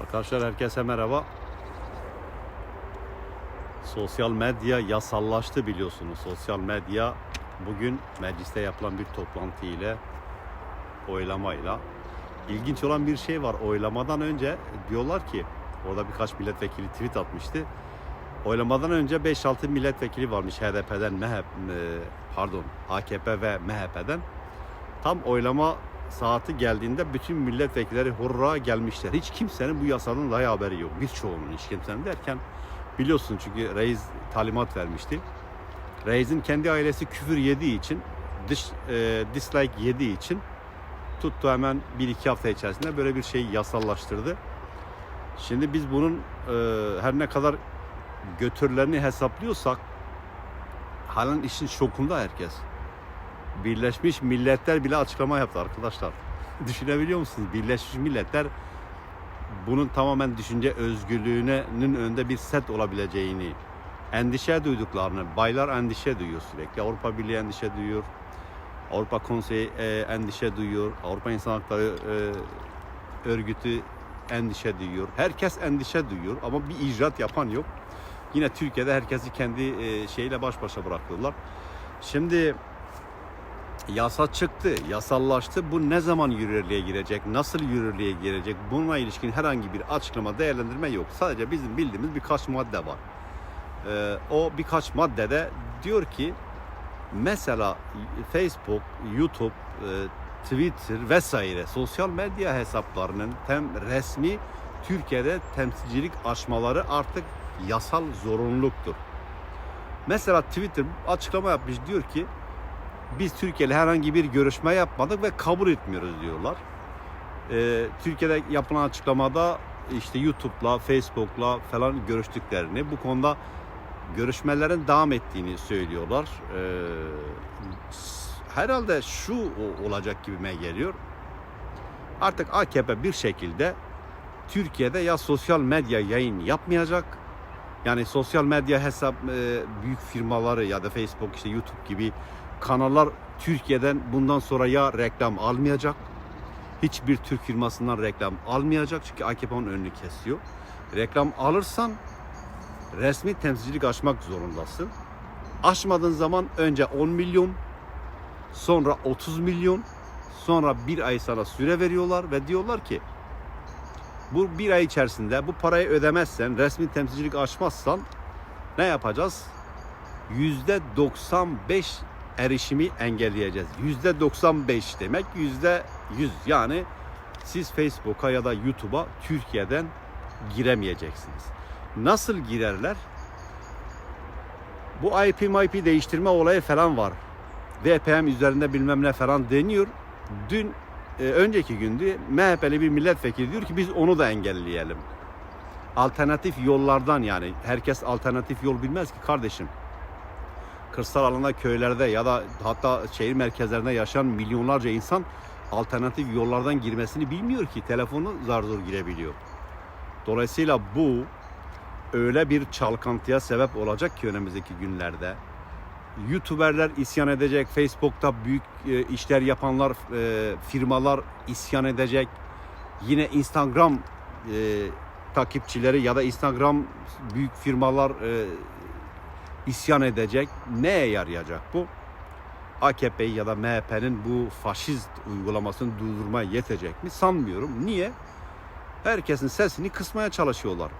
Arkadaşlar herkese merhaba. Sosyal medya yasallaştı biliyorsunuz. Sosyal medya bugün mecliste yapılan bir toplantı ile oylamayla ilginç olan bir şey var. Oylamadan önce diyorlar ki orada birkaç milletvekili tweet atmıştı. Oylamadan önce 5-6 milletvekili varmış HDP'den, MHP, e, pardon AKP ve MHP'den. Tam oylama saati geldiğinde bütün milletvekilleri hurra gelmişler. Hiç kimsenin bu yasanın dahi haberi yok. Birçoğunun hiç kimsenin derken biliyorsun çünkü reis talimat vermişti. Reis'in kendi ailesi küfür yediği için, dış, e, dislike yediği için tuttu hemen bir iki hafta içerisinde böyle bir şeyi yasallaştırdı. Şimdi biz bunun e, her ne kadar götürlerini hesaplıyorsak halen işin şokunda herkes. Birleşmiş Milletler bile açıklama yaptı arkadaşlar. Düşünebiliyor musunuz? Birleşmiş Milletler bunun tamamen düşünce özgürlüğünün önünde bir set olabileceğini, endişe duyduklarını, baylar endişe duyuyor sürekli. Avrupa Birliği endişe duyuyor. Avrupa Konseyi e, endişe duyuyor. Avrupa İnsan Hakları e, Örgütü endişe duyuyor. Herkes endişe duyuyor ama bir icraat yapan yok. Yine Türkiye'de herkesi kendi e, şeyle baş başa bırakıyorlar. Şimdi yasa çıktı, yasallaştı. Bu ne zaman yürürlüğe girecek, nasıl yürürlüğe girecek? Bununla ilişkin herhangi bir açıklama, değerlendirme yok. Sadece bizim bildiğimiz birkaç madde var. Ee, o birkaç maddede diyor ki mesela Facebook, YouTube, e, Twitter vesaire sosyal medya hesaplarının tem resmi Türkiye'de temsilcilik açmaları artık yasal zorunluluktur. Mesela Twitter açıklama yapmış diyor ki biz Türkiye ile herhangi bir görüşme yapmadık ve kabul etmiyoruz diyorlar. Ee, Türkiye'de yapılan açıklamada işte YouTube'la, Facebook'la falan görüştüklerini, bu konuda görüşmelerin devam ettiğini söylüyorlar. Ee, herhalde şu olacak gibime geliyor. Artık AKP bir şekilde Türkiye'de ya sosyal medya yayın yapmayacak yani sosyal medya hesap e, büyük firmaları ya da Facebook işte YouTube gibi kanallar Türkiye'den bundan sonra ya reklam almayacak. Hiçbir Türk firmasından reklam almayacak çünkü AKP onun önünü kesiyor. Reklam alırsan resmi temsilcilik açmak zorundasın. Açmadığın zaman önce 10 milyon, sonra 30 milyon, sonra bir ay sana süre veriyorlar ve diyorlar ki bu bir ay içerisinde bu parayı ödemezsen, resmi temsilcilik açmazsan ne yapacağız? Yüzde 95 erişimi engelleyeceğiz. Yüzde 95 demek yüzde 100 yani siz Facebook'a ya da YouTube'a Türkiye'den giremeyeceksiniz. Nasıl girerler? Bu IP IP değiştirme olayı falan var. VPN üzerinde bilmem ne falan deniyor. Dün e, önceki gündü MHP'li bir milletvekili diyor ki biz onu da engelleyelim. Alternatif yollardan yani herkes alternatif yol bilmez ki kardeşim. Kırsal alanda köylerde ya da hatta şehir merkezlerinde yaşayan milyonlarca insan alternatif yollardan girmesini bilmiyor ki telefonu zar zor girebiliyor. Dolayısıyla bu öyle bir çalkantıya sebep olacak ki önümüzdeki günlerde. YouTuberler isyan edecek, Facebook'ta büyük e, işler yapanlar, e, firmalar isyan edecek. Yine Instagram e, takipçileri ya da Instagram büyük firmalar isyan edecek. Neye yarayacak bu? AKP'yi ya da MHP'nin bu faşist uygulamasını durdurmaya yetecek mi? Sanmıyorum. Niye? Herkesin sesini kısmaya çalışıyorlar.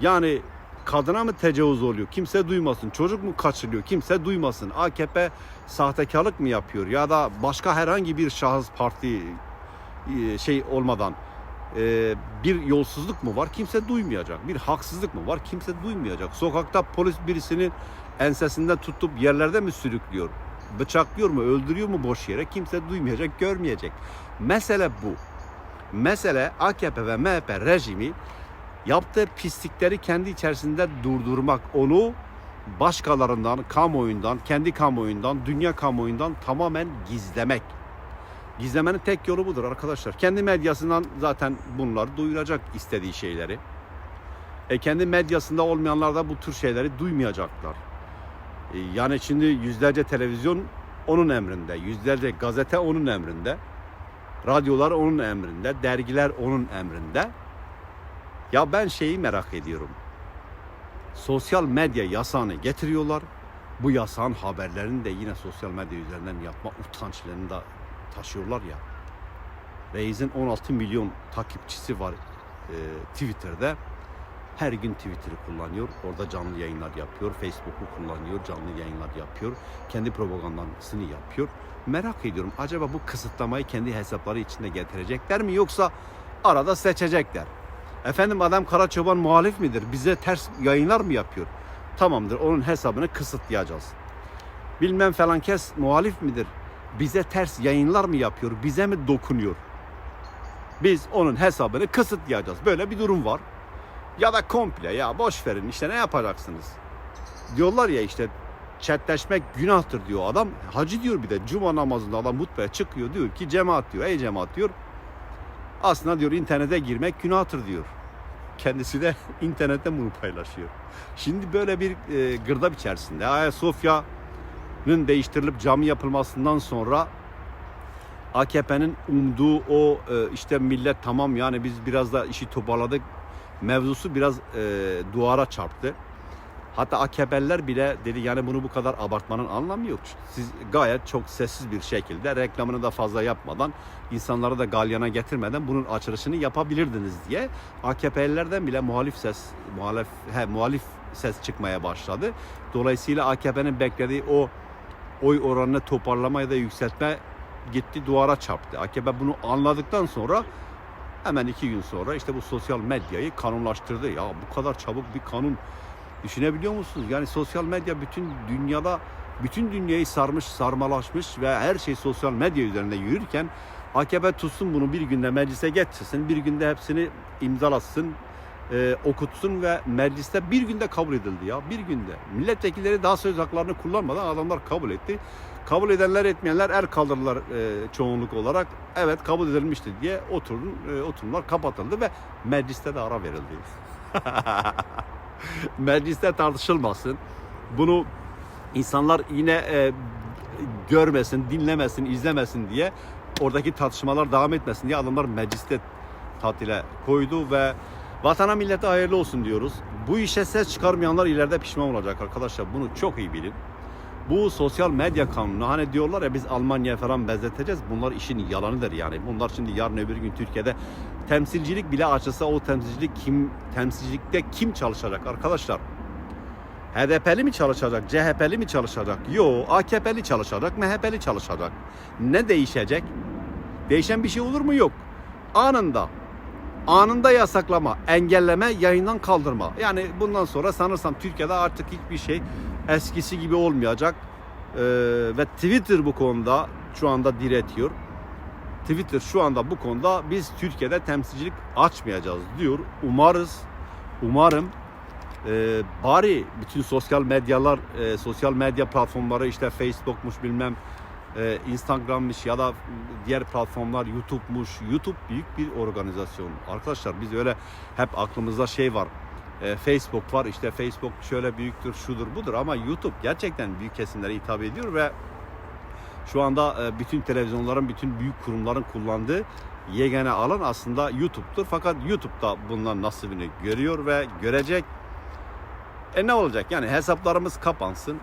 Yani kadına mı tecavüz oluyor? Kimse duymasın. Çocuk mu kaçırılıyor? Kimse duymasın. AKP sahtekarlık mı yapıyor? Ya da başka herhangi bir şahıs parti e, şey olmadan e, bir yolsuzluk mu var? Kimse duymayacak. Bir haksızlık mı var? Kimse duymayacak. Sokakta polis birisinin ensesinden tutup yerlerde mi sürüklüyor? Bıçaklıyor mu? Öldürüyor mu boş yere? Kimse duymayacak, görmeyecek. Mesele bu. Mesele AKP ve MHP rejimi yaptığı pislikleri kendi içerisinde durdurmak, onu başkalarından, kamuoyundan, kendi kamuoyundan, dünya kamuoyundan tamamen gizlemek. Gizlemenin tek yolu budur arkadaşlar. Kendi medyasından zaten bunlar duyuracak istediği şeyleri. E kendi medyasında olmayanlar da bu tür şeyleri duymayacaklar. E, yani şimdi yüzlerce televizyon onun emrinde, yüzlerce gazete onun emrinde, radyolar onun emrinde, dergiler onun emrinde. Ya ben şeyi merak ediyorum. Sosyal medya yasağını getiriyorlar. Bu yasağın haberlerini de yine sosyal medya üzerinden yapma utançlarını da taşıyorlar ya. Reis'in 16 milyon takipçisi var e, Twitter'da. Her gün Twitter'ı kullanıyor. Orada canlı yayınlar yapıyor. Facebook'u kullanıyor. Canlı yayınlar yapıyor. Kendi propagandasını yapıyor. Merak ediyorum acaba bu kısıtlamayı kendi hesapları içinde getirecekler mi yoksa arada seçecekler. Efendim adam Karaçoban muhalif midir? Bize ters yayınlar mı yapıyor? Tamamdır onun hesabını kısıtlayacağız. Bilmem falan kes muhalif midir? Bize ters yayınlar mı yapıyor? Bize mi dokunuyor? Biz onun hesabını kısıtlayacağız. Böyle bir durum var. Ya da komple ya boş verin işte ne yapacaksınız? Diyorlar ya işte chatleşmek günahtır diyor adam. Hacı diyor bir de cuma namazında adam hutbeye çıkıyor diyor ki cemaat diyor ey cemaat diyor. Aslında diyor internete girmek günahtır diyor. Kendisi de internette bunu paylaşıyor. Şimdi böyle bir e, gırdap içerisinde Ayasofya'nın değiştirilip cami yapılmasından sonra AKP'nin umduğu o e, işte millet tamam yani biz biraz da işi toparladık mevzusu biraz e, duvara çarptı. Hatta AKP'liler bile dedi yani bunu bu kadar abartmanın anlamı yok. Siz gayet çok sessiz bir şekilde reklamını da fazla yapmadan insanları da galyana getirmeden bunun açılışını yapabilirdiniz diye AKP'lilerden bile muhalif ses muhalif he, muhalif ses çıkmaya başladı. Dolayısıyla AKP'nin beklediği o oy oranını toparlamaya da yükseltme gitti duvara çarptı. AKP bunu anladıktan sonra hemen iki gün sonra işte bu sosyal medyayı kanunlaştırdı. Ya bu kadar çabuk bir kanun düşünebiliyor musunuz? Yani sosyal medya bütün dünyada bütün dünyayı sarmış, sarmalaşmış ve her şey sosyal medya üzerinde yürürken AKP tutsun bunu bir günde meclise getirsin, bir günde hepsini imzalasın, e, okutsun ve mecliste bir günde kabul edildi ya bir günde. Milletvekilleri daha söz haklarını kullanmadan adamlar kabul etti. Kabul edenler etmeyenler er kaldırdılar e, çoğunluk olarak. Evet kabul edilmişti diye oturun, e, oturumlar kapatıldı ve mecliste de ara verildi. mecliste tartışılmasın. Bunu insanlar yine e, görmesin, dinlemesin, izlemesin diye oradaki tartışmalar devam etmesin diye adamlar mecliste tatile koydu ve vatana millete hayırlı olsun diyoruz. Bu işe ses çıkarmayanlar ileride pişman olacak arkadaşlar. Bunu çok iyi bilin. Bu sosyal medya kanunu hani diyorlar ya biz Almanya falan benzeteceğiz. Bunlar işin yalanıdır yani. Bunlar şimdi yarın öbür gün Türkiye'de temsilcilik bile açılsa o temsilcilik kim temsilcilikte kim çalışacak arkadaşlar? HDP'li mi çalışacak, CHP'li mi çalışacak? Yo, AKP'li çalışacak, MHP'li çalışacak. Ne değişecek? Değişen bir şey olur mu? Yok. Anında anında yasaklama, engelleme, yayından kaldırma. Yani bundan sonra sanırsam Türkiye'de artık hiçbir şey eskisi gibi olmayacak. Ee, ve Twitter bu konuda şu anda diretiyor. Twitter şu anda bu konuda biz Türkiye'de temsilcilik açmayacağız diyor. Umarız, umarım e, bari bütün sosyal medyalar, e, sosyal medya platformları işte Facebook'muş bilmem e, Instagram'mış ya da diğer platformlar YouTube'muş. YouTube büyük bir organizasyon. Arkadaşlar biz öyle hep aklımızda şey var. E, Facebook var işte Facebook şöyle büyüktür şudur budur ama YouTube gerçekten büyük kesimlere hitap ediyor ve şu anda e, bütün televizyonların bütün büyük kurumların kullandığı yegane alan aslında YouTube'dur. Fakat YouTube'da bundan nasibini görüyor ve görecek. E ne olacak? Yani hesaplarımız kapansın.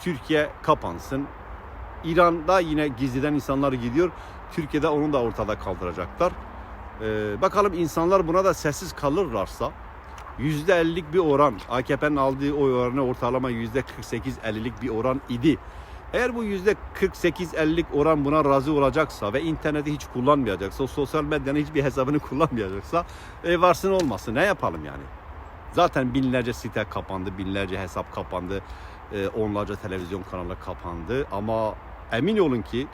Türkiye kapansın. İran'da yine gizliden insanlar gidiyor. Türkiye'de onu da ortada kaldıracaklar. Ee, bakalım insanlar buna da sessiz kalırlarsa %50'lik bir oran AKP'nin aldığı oy oranı ortalama %48-50'lik bir oran idi. Eğer bu %48-50'lik oran buna razı olacaksa ve interneti hiç kullanmayacaksa, sosyal medyanın hiçbir hesabını kullanmayacaksa e, varsın olmasın ne yapalım yani. Zaten binlerce site kapandı, binlerce hesap kapandı, e, onlarca televizyon kanalı kapandı ama emin olun ki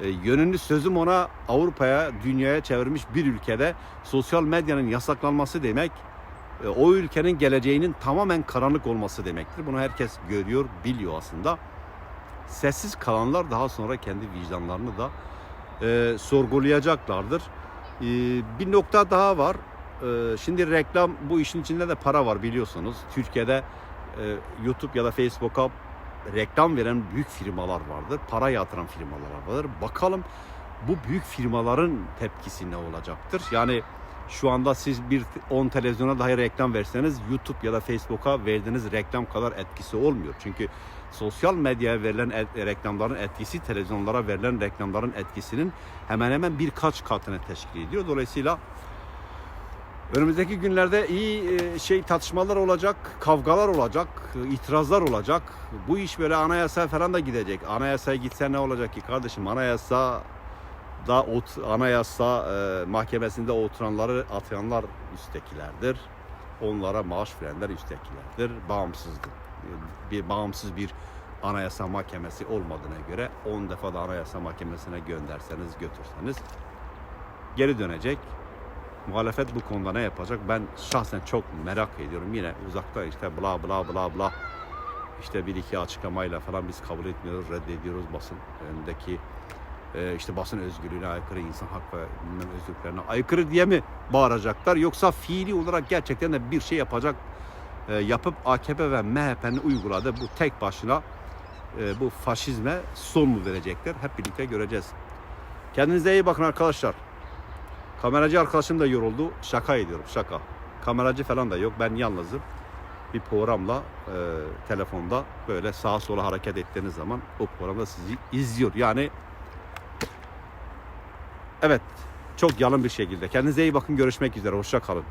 e, yönünü sözüm ona Avrupa'ya, dünyaya çevirmiş bir ülkede sosyal medyanın yasaklanması demek e, o ülkenin geleceğinin tamamen karanlık olması demektir. Bunu herkes görüyor, biliyor aslında. Sessiz kalanlar daha sonra kendi vicdanlarını da e, sorgulayacaklardır. E, bir nokta daha var. E, şimdi reklam bu işin içinde de para var biliyorsunuz. Türkiye'de e, YouTube ya da Facebook'a reklam veren büyük firmalar vardır. Para yatıran firmalar vardır. Bakalım bu büyük firmaların tepkisi ne olacaktır? Yani Şu anda siz bir 10 televizyona dahi reklam verseniz YouTube ya da Facebook'a verdiğiniz reklam kadar etkisi olmuyor. Çünkü sosyal medyaya verilen et- reklamların etkisi televizyonlara verilen reklamların etkisinin hemen hemen birkaç katını teşkil ediyor. Dolayısıyla önümüzdeki günlerde iyi e, şey tartışmalar olacak, kavgalar olacak, itirazlar olacak. Bu iş böyle anayasa falan da gidecek. Anayasaya gitse ne olacak ki kardeşim? Anayasa da ot, anayasa e, mahkemesinde oturanları atayanlar üsttekilerdir. Onlara maaş verenler üsttekilerdir. Bağımsızdır. Bir bağımsız bir anayasa mahkemesi olmadığına göre 10 defa da anayasa mahkemesine gönderseniz götürseniz geri dönecek. Muhalefet bu konuda ne yapacak? Ben şahsen çok merak ediyorum. Yine uzakta işte bla bla bla bla işte bir iki açıklamayla falan biz kabul etmiyoruz, reddediyoruz basın önündeki e, işte basın özgürlüğüne aykırı, insan hak ve özgürlüklerine aykırı diye mi bağıracaklar? Yoksa fiili olarak gerçekten de bir şey yapacak, e, yapıp AKP ve MHP'nin uyguladığı bu tek başına e, bu faşizme son mu verecekler? Hep birlikte göreceğiz. Kendinize iyi bakın arkadaşlar. Kameracı arkadaşım da yoruldu. Şaka ediyorum, şaka. Kameracı falan da yok. Ben yalnızım. Bir programla e, telefonda böyle sağa sola hareket ettiğiniz zaman o programda sizi izliyor. Yani Evet. Çok yalın bir şekilde. Kendinize iyi bakın. Görüşmek üzere. Hoşça kalın.